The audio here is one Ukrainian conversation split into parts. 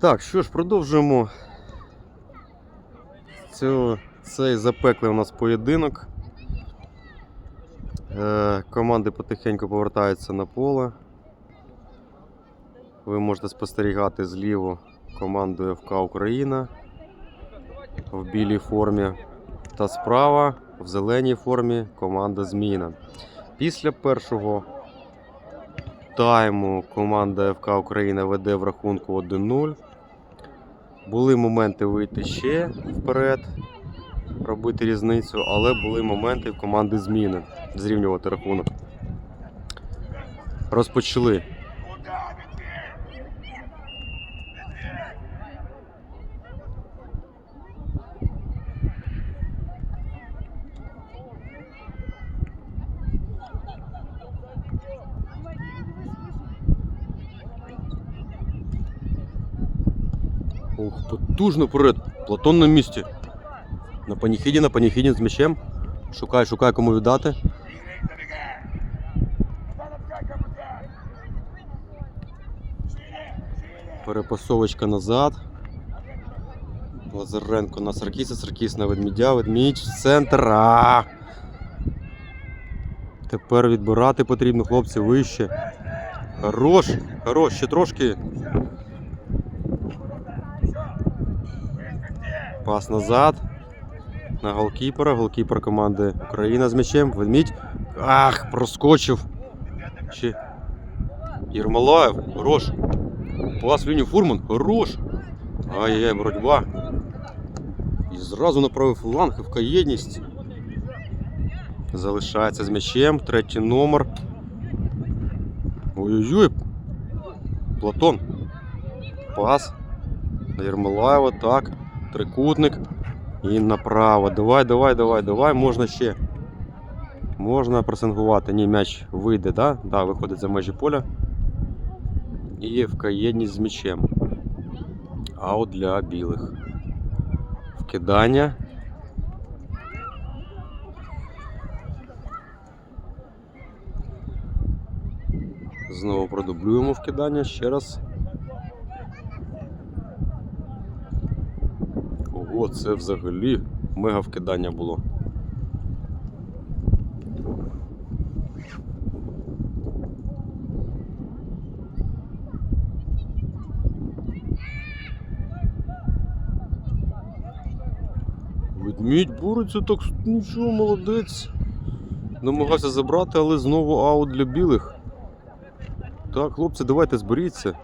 Так, що ж, продовжуємо цього, цей запеклий у нас поєдинок. Е, команди потихеньку повертаються на поле. Ви можете спостерігати зліво команду ФК Україна в білій формі. Та справа в зеленій формі команда Зміна. Після першого тайму команда ФК Україна веде в рахунку 1-0. Були моменти вийти ще вперед, робити різницю, але були моменти в команди зміни зрівнювати рахунок. Розпочали. Ух, потужно вперед. Платон на місці. На паніхіді, на паніхіді з м'ячем. Шукай, шукай, кому віддати. Перепасовочка назад. Лазаренко на Саркіса, Саркіс на ведмідя, ведмідь в центр. Тепер відбирати потрібно, хлопці, вище. Хорош, хорош, ще трошки. Пас назад. На голкіпера. Голкіпер команди Україна з м'ячем. Ведмідь. Ах, проскочив. Ще. Єрмолаєв. Хорош. Пас в лінію Фурман. Хорош. Ай-яй, боротьба. І зразу на правий фланг ФК єдність. Залишається з м'ячем. Третій номер. Ой-ой-ой. Платон. Пас. На Єрмолаєва. Так. Трикутник. І направо. Давай, давай, давай, давай. Можна ще. Можна пресингувати. Ні, м'яч вийде, да? Да, виходить за межі поля. І ФК єдність з м'ячем. Аут для білих. Вкидання. Знову продублюємо вкидання ще раз. Ого, це взагалі мега вкидання було. Ведмідь бореться так, нічого, молодець. Намагався забрати, але знову аут для білих. Так, хлопці, давайте зберіться.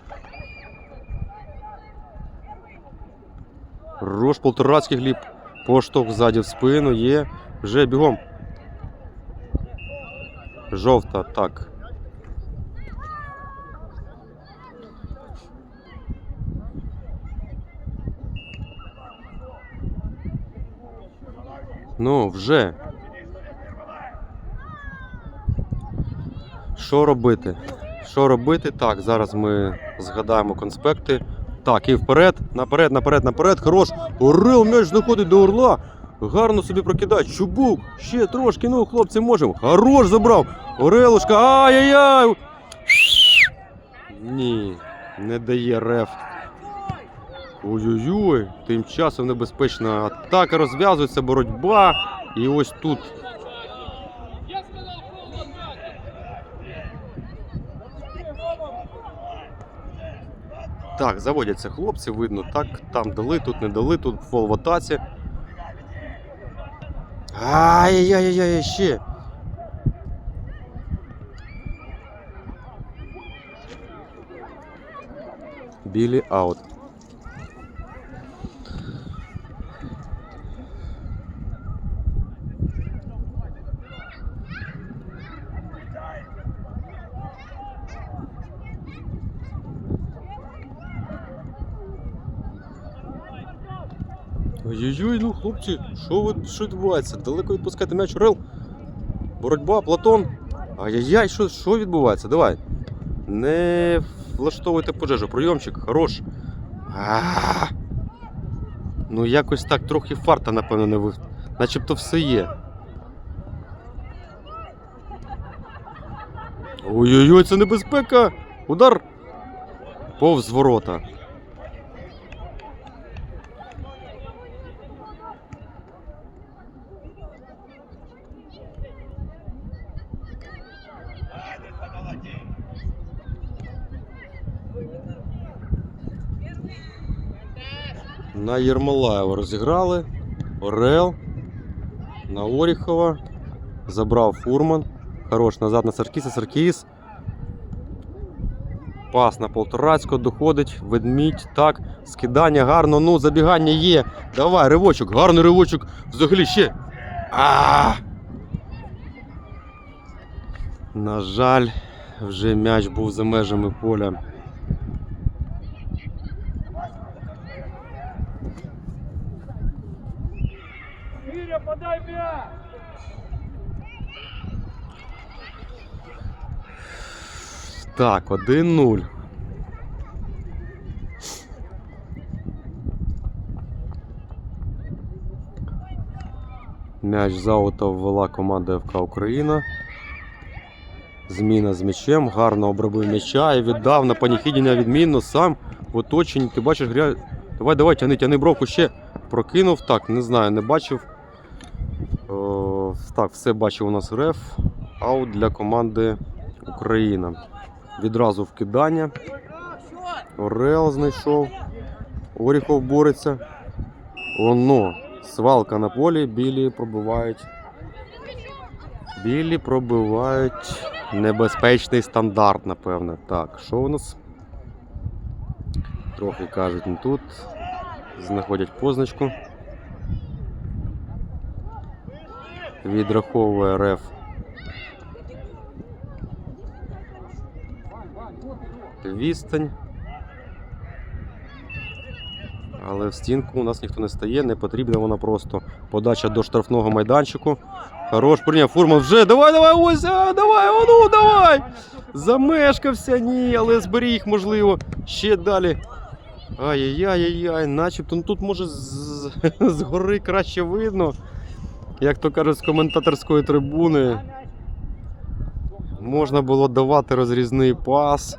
Рош полторацький гліб. Поштовх ззаді в спину є. Вже бігом. Жовта, так. Ну, вже. Що робити? Що робити? Так, зараз ми згадаємо конспекти. Так, і вперед, наперед, наперед, наперед. Хорош. Орел м'яч знаходить до орла. Гарно собі прокидає. Чубук. Ще трошки. Ну, хлопці, можемо. Хорош забрав. Орелушка. Ай-яй-яй. Ні, не дає реф. Ой-ой-ой. Тим часом небезпечна атака розв'язується, боротьба. І ось тут. Так, заводяться хлопці, видно, так, там дали, тут не дали, тут в атаці. Ай-яй-яй-яй, ще. Білі аут. Ой-ой-ой, ну хлопці, що ви що відбувається? Далеко відпускати м'яч Орел. Боротьба, Платон. Ай-яй-яй, що, що відбувається? Давай. Не влаштовуйте пожежу. Прийомчик, хорош. А-а-а. Ну якось так трохи фарта, напевно, не ви. Начебто все є. Ой-ой-ой, це небезпека! Удар повз ворота. На Єрмолаєва розіграли. Орел. На Оріхова. Забрав Фурман. Хорош назад на Саркіса. Саркіс. Пас на Полторацького доходить. Ведмідь. Так. Скидання гарно. Ну, забігання є. Давай, ривочок. Гарний ривочок. Взагалі ще. А! На жаль, вже м'яч був за межами поля. Іря, подай м'яч! Так, 1-0. М'яч за ауто ввела команда ФК Україна. Зміна з м'ячем, гарно обробив м'яча і віддав на паніхідіння відмінно сам в оточенні. Ти бачиш, гря... Давай, давай, тяни, тяни бровку ще. Прокинув. Так, не знаю, не бачив. О, так, все бачив у нас реф. Аут для команди Україна. Відразу вкидання. Орел знайшов. Оріхов бореться. Оно. Свалка на полі, білі пробивають. Білі пробивають небезпечний стандарт, напевне. Так, що у нас? Трохи кажуть не тут. Знаходять позначку. Відраховує реф відстань. Але в стінку у нас ніхто не стає, не потрібна вона просто. Подача до штрафного майданчику. Хорош, прийняв Фурман вже. Давай, давай, ось, а, давай, о, ну, давай! Замешкався, ні, але зберіг, можливо. Ще далі. Ай-яй-яй-яй, начебто ну, тут може з, з гори краще видно. Як то кажуть, з коментаторської трибуни. Можна було давати розрізний пас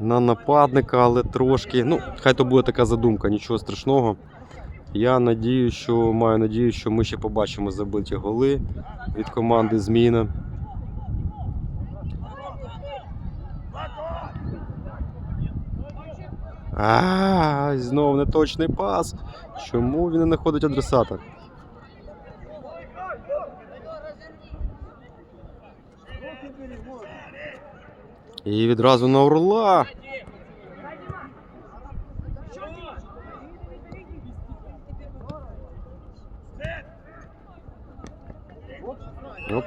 на нападника, але трошки. Ну, хай то буде така задумка, нічого страшного. Я надію, що маю надію, що ми ще побачимо забиті голи від команди Зміна. А, знов неточний пас. Чому він не знаходить адресата? І відразу на Орла. Оп.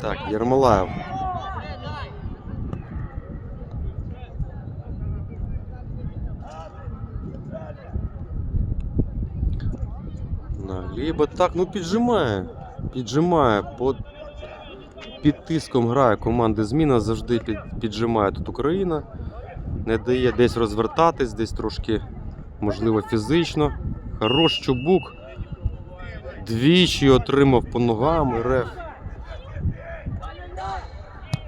Так, Єрмолаєв. Гліба. Так, ну піджимає. Піджимає. Под... Під тиском грає команда зміна, завжди під... піджимає тут Україна. Не дає десь розвертатись, десь трошки, можливо, фізично. Хорош чубук. Двічі отримав по ногам реф.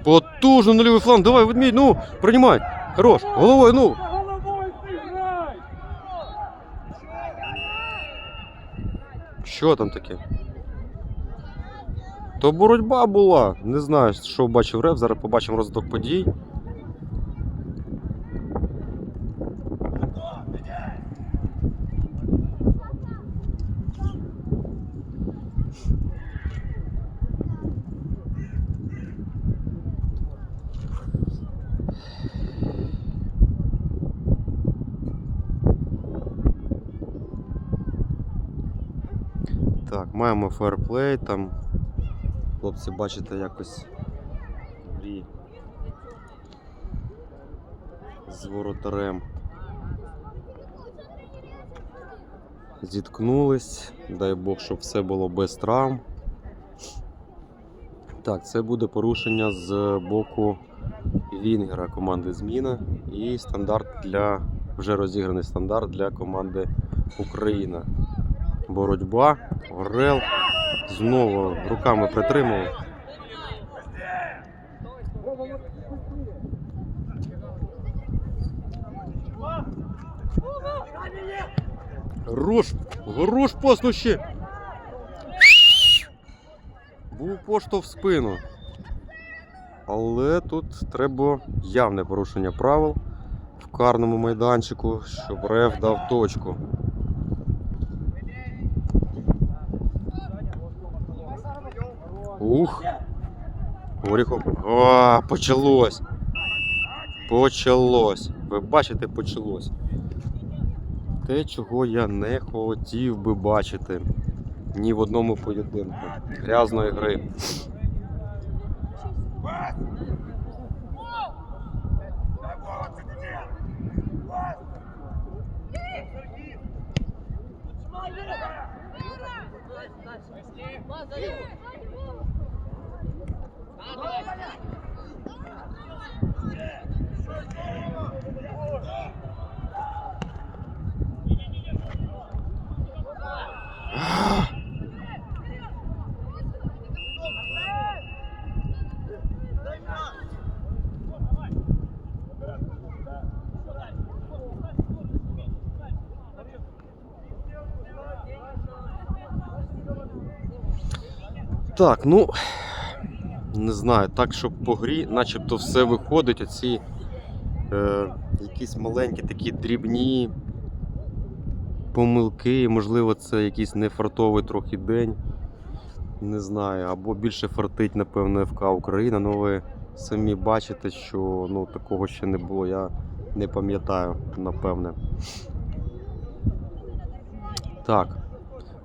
Потужно на лівий фланг. Давай, ведмідь, ну, приймай. Хорош. Головою, ну. За головою зіграй! Що там таке? То боротьба була. Не знаю, що бачив Рев. Зараз побачимо розвиток подій. Так, фейерплей, там хлопці, бачите, якось грі з воротарем. Зіткнулись, дай Бог, щоб все було без травм. Так, це буде порушення з боку Вінгера команди Зміна і стандарт для вже розіграний стандарт для команди Україна. Боротьба, Орел. Знову руками притримував. Грош пас, ну! Був поштовх в спину. Але тут треба явне порушення правил в карному майданчику, щоб реф дав точку. Ух! Оріхов. О, почалось! Почалось. Ви бачите, почалось. Те, чого я не хотів би бачити ні в одному поєдинку. Грязної гри. Так, ну не знаю, так, щоб по грі, начебто все виходить. Оці е, якісь маленькі такі дрібні помилки, можливо, це якийсь нефартовий трохи день. Не знаю, або більше фартить, напевно, ФК Україна. Ну ви самі бачите, що ну, такого ще не було. Я не пам'ятаю, напевне. Так.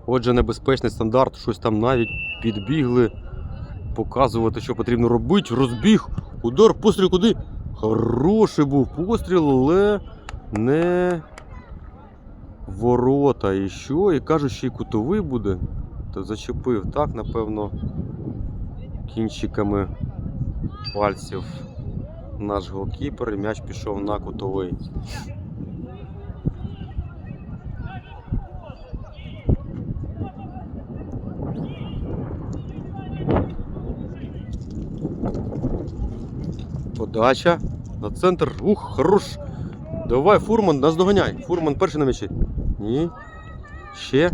Отже, небезпечний стандарт, щось там навіть підбігли показувати, що потрібно робити. Розбіг, удар, постріл куди? Хороший був постріл, але не ворота. І що? І кажуть, що і кутовий буде. То зачепив так, напевно, кінчиками пальців наш голкіпер, і м'яч пішов на кутовий. Подача на центр. Ух, хорош. Давай, фурман, нас доганяй. Фурман перший на м'ячі. Ні. Ще.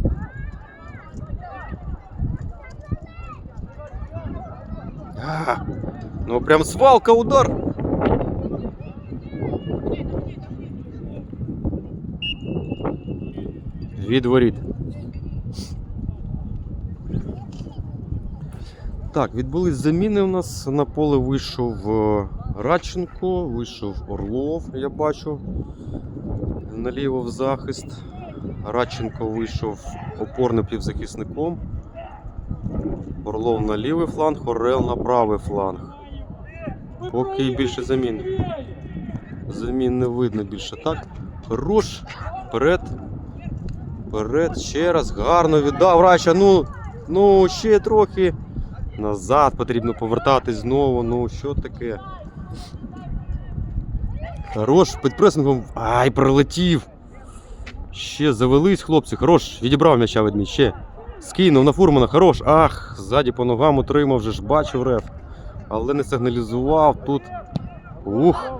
А, ну прям свалка удар. Від воріт. Так, відбулись заміни у нас. На поле вийшов е, Радченко, вийшов Орлов, я бачу. Наліво в захист. Радченко вийшов опорним півзахисником. Орлов на лівий фланг, Орел на правий фланг. Поки більше замін. Замін не видно більше, так? Хорош. Вперед. Вперед. Ще раз. Гарно віддав. Рача. Ну, ну ще трохи. Назад потрібно повертатись знову. Ну, що таке? Хорош, під пресингом. Ай, пролетів. Ще завелись, хлопці. Хорош, відібрав м'яча ведмідь. Ще. Скинув на фурмана, хорош. Ах, ззаді по ногам утримав, вже ж бачив реф. Але не сигналізував тут. Ух.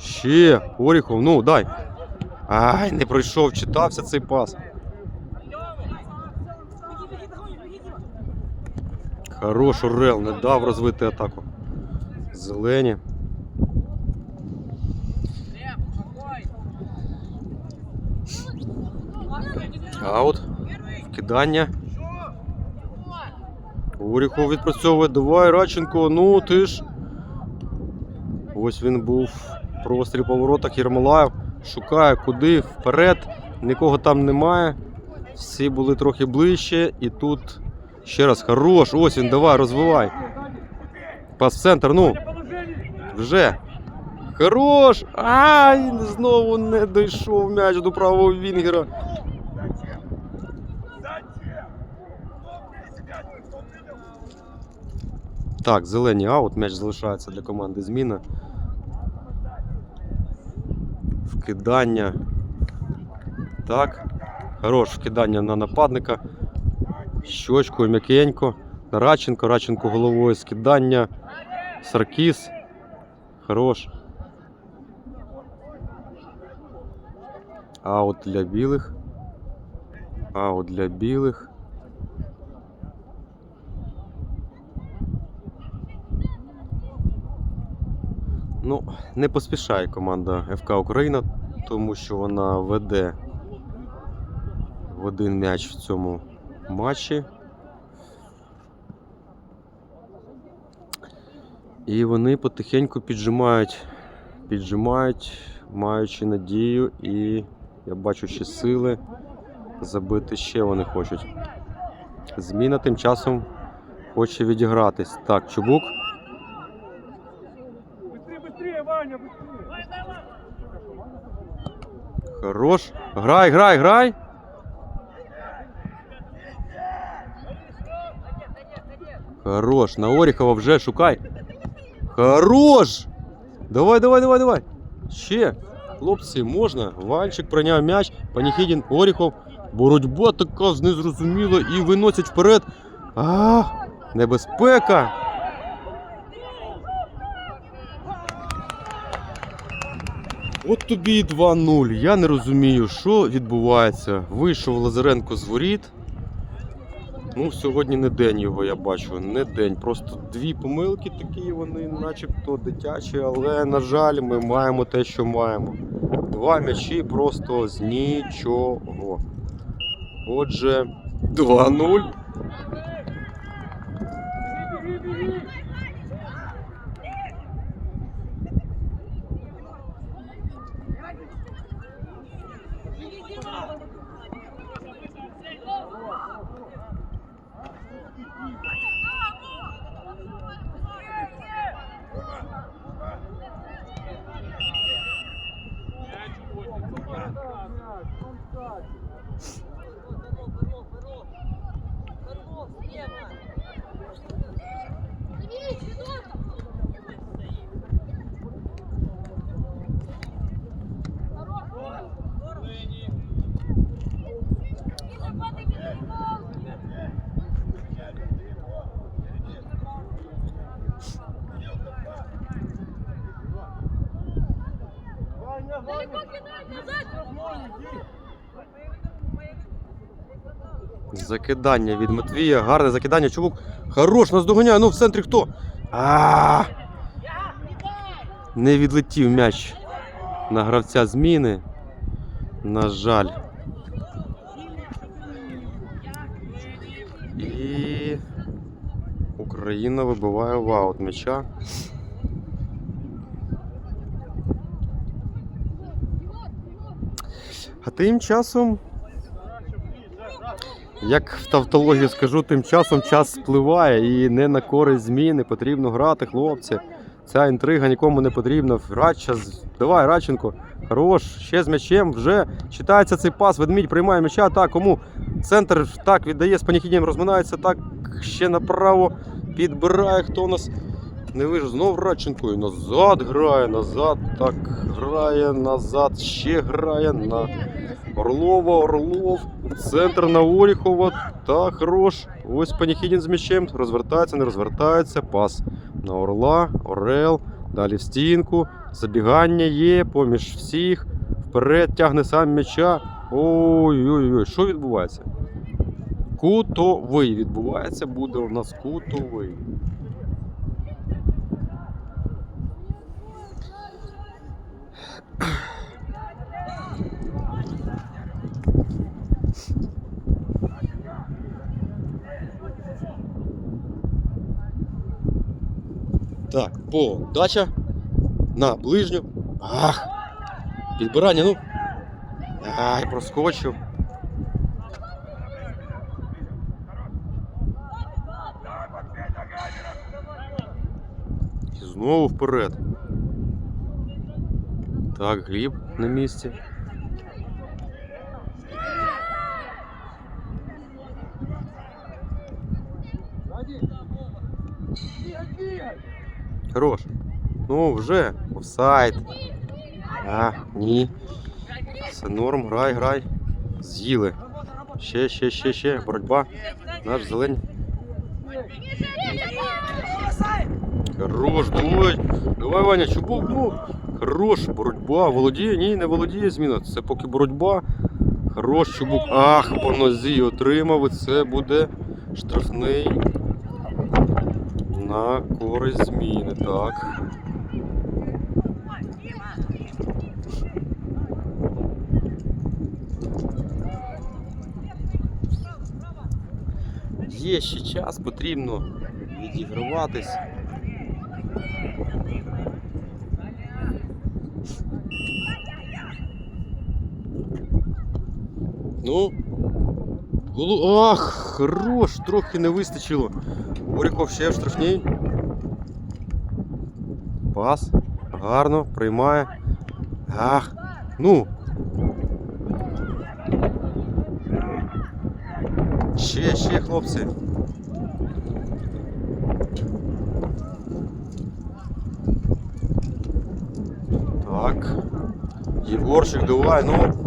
Ще. Оріхов, ну дай. Ай, не пройшов, читався цей пас. Хорош Орел, не дав розвити атаку. Зелені. Аут. Вкидання. Оріхов відпрацьовує. Давай, Радченко. Ну ти ж. Ось він був. Простріл по воротах. Єрмолаєв шукає куди вперед. Нікого там немає. Всі були трохи ближче. І тут ще раз хорош. Ось він, давай, розвивай. Пас в центр, ну, вже. Хорош! Ай, знову не дійшов м'яч до правого Вінгера. Так, зелені аут, м'яч залишається для команди зміна. Вкидання. Так. Хорош вкидання на нападника щочкою м'якенько. Раченко, Раченко головою скидання. Саркіс. Хорош. Аут для білих. Аут для білих. Ну, не поспішає команда ФК Україна, тому що вона веде в один м'яч в цьому матчі. І вони потихеньку піджимають, піджимають, маючи надію, і я бачу ще сили забити ще вони хочуть. Зміна тим часом хоче відігратись. Так, Чубук. Быстрее, быстрее, Ваня, быстрее. Хорош. Грай, грай, грай. Хорош. На Оріхова вже шукай. Хорош! Давай, давай, давай, давай. Ще. Хлопці, можна. Ванчик прийняв м'яч. Паніхідін, Оріхов. Боротьба така незрозуміла і виносять вперед. А, небезпека. От тобі і 2-0. Я не розумію, що відбувається. Вийшов Лазаренко з воріт. Ну, сьогодні не день його, я бачу. Не день. Просто дві помилки такі, вони начебто дитячі, але, на жаль, ми маємо те, що маємо. Два м'ячі просто з нічого. Отже, 2-0. Закидання від Матвія. Гарне закидання. Чубук. Хорош, нас доганяє. Ну в центрі хто? А! Не відлетів м'яч на гравця зміни. На жаль. І Україна вибиває в аут м'яча. А тим часом як в тавтології скажу, тим часом час спливає і не на користь зміни. Потрібно грати, хлопці. Ця інтрига нікому не потрібна. Радча, давай, Радченко. Хорош, ще з м'ячем. Вже читається цей пас. Ведмідь приймає м'яча. Так, кому? Центр так віддає з паніхідінням, розминається. Так, ще направо підбирає. Хто у нас не вижив? Знов Радченко. І назад грає, назад. Так, грає, назад, ще грає на Орлова, Орлов, центр на Оріхова. Так, хорош. Ось Паніхідін з м'ячем. Розвертається, не розвертається. Пас на Орла, Орел. Далі в стінку. Забігання є поміж всіх. Вперед тягне сам м'яча. Ой-ой-ой, що відбувається? Кутовий відбувається, буде у нас кутовий. Так, подача на ближню. Ах! Підбирання, ну. Ай, проскочив. І знову вперед. Так, Гліб на місці. Хорош. Ну, вже офсайд. А, ні. Все норм, грай, грай. З'їли. Ще, ще, ще, ще. Боротьба. Наш зелень. Хорош, давай. Давай, Ваня, чубук, ну. Хорош, боротьба. Володіє? Ні, не володіє зміна. Це поки боротьба. Хорош, чубук. Ах, по нозі отримав. І це буде штрафний на користь зміни, так. Є ще час, потрібно відігруватись. Ну, голу... Ах, хорош, трохи не вистачило. Оріков ще в штрафній. Пас. Гарно, приймає. Ах, ну. Ще, ще, хлопці. Так. Єгорчик, давай, ну.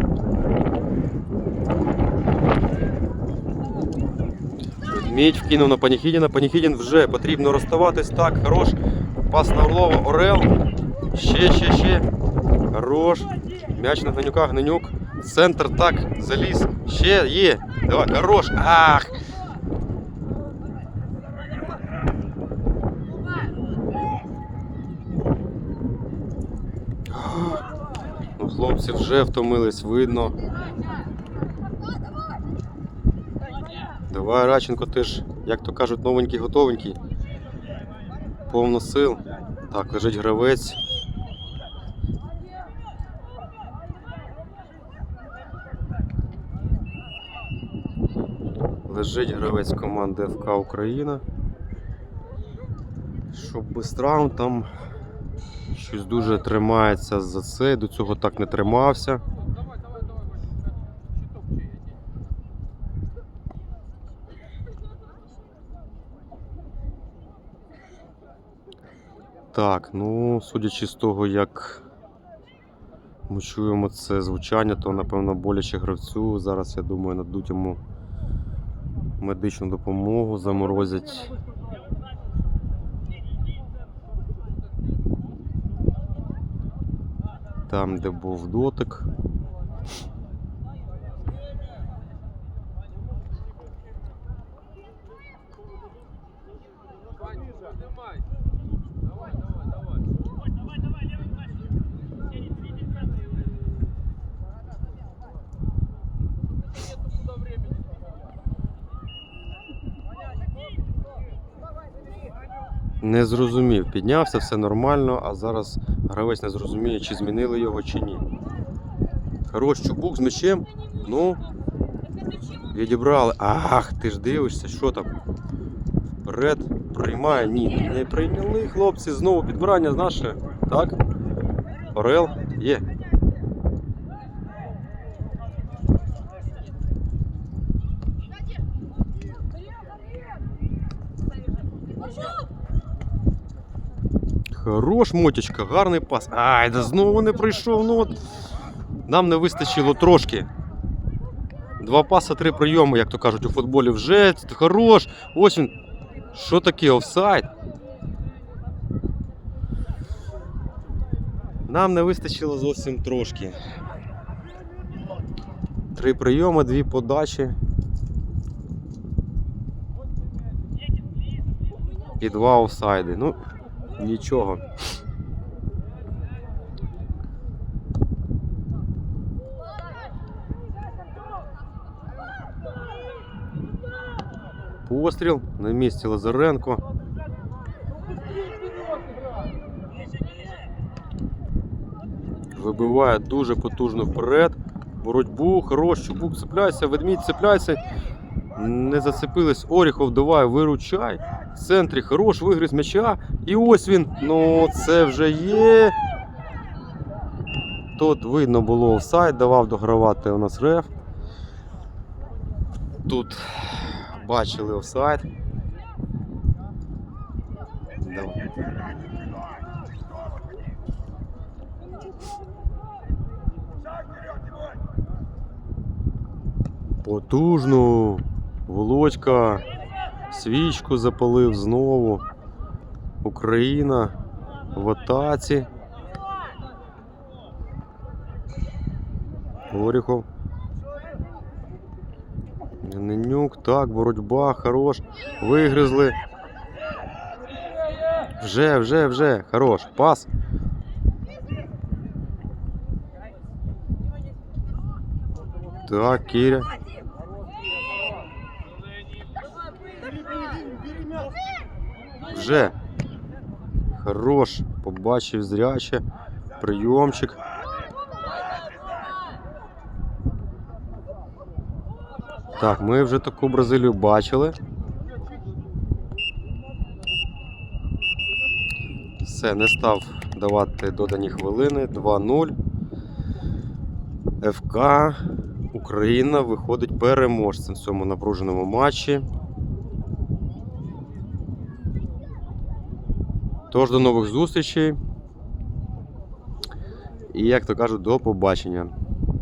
Мідь вкинув на Паніхідіна. Паніхідін вже потрібно розставатись. Так, хорош. Пас на Орлова, Орел. Ще, ще, ще. Хорош. М'яч на Гненюка, Гненюк. Центр так, заліз. Ще є. Давай, хорош. Ах! Ну, хлопці вже втомились, видно. Давай, Раченко, ти ж, як то кажуть, новенький готовенький. Повно сил. Так, лежить гравець. Лежить гравець команди ФК Україна. Щоб без травм там щось дуже тримається за це. До цього так не тримався. Так, ну, судячи з того, як ми чуємо це звучання, то напевно боляче гравцю. Зараз, я думаю, надуть йому медичну допомогу, заморозять. Там, де був дотик. Не зрозумів, піднявся, все нормально, а зараз гравець не зрозуміє, чи змінили його, чи ні. Хорош чубук з м'ячем. Ну, відібрали. Ах, ти ж дивишся, що там? Вперед, приймає. Ні, не прийняли хлопці. Знову підбирання наше. Так? Орел є. Хорош, мотячка, гарний пас. Ай, да знову не прийшов. Ну от. Нам не вистачило трошки. Два паси, три прийоми, як то кажуть, у футболі вже хорош. Ось він. Що таке офсайд? Нам не вистачило зовсім трошки. Три прийоми, дві подачі. І два офсайди. Ну, нічого. Постріл на місці Лазаренко. Вибиває дуже потужно вперед. Боротьбу, хорош, чубук, цепляйся, ведмідь, цепляйся. Не зацепились. Оріхов, давай, виручай. В центрі хорош, вигриз м'яча. І ось він. Ну, це вже є. Тут видно було офсайд, давав догравати у нас реф. Тут бачили офсайд. Давай. Потужно. Володька свічку запалив знову. Україна в атаці. Оріхов. Ненюк, так, боротьба, хорош. Вигризли. Вже, вже, вже. Хорош. Пас. Так, Кіря. Вже. Хорош. Побачив зряче. Прийомчик. Так, ми вже таку Бразилію бачили. Все, не став давати додані хвилини. 2-0. ФК Україна виходить переможцем в цьому напруженому матчі. Тож до нових зустрічей. І як то кажуть, до побачення.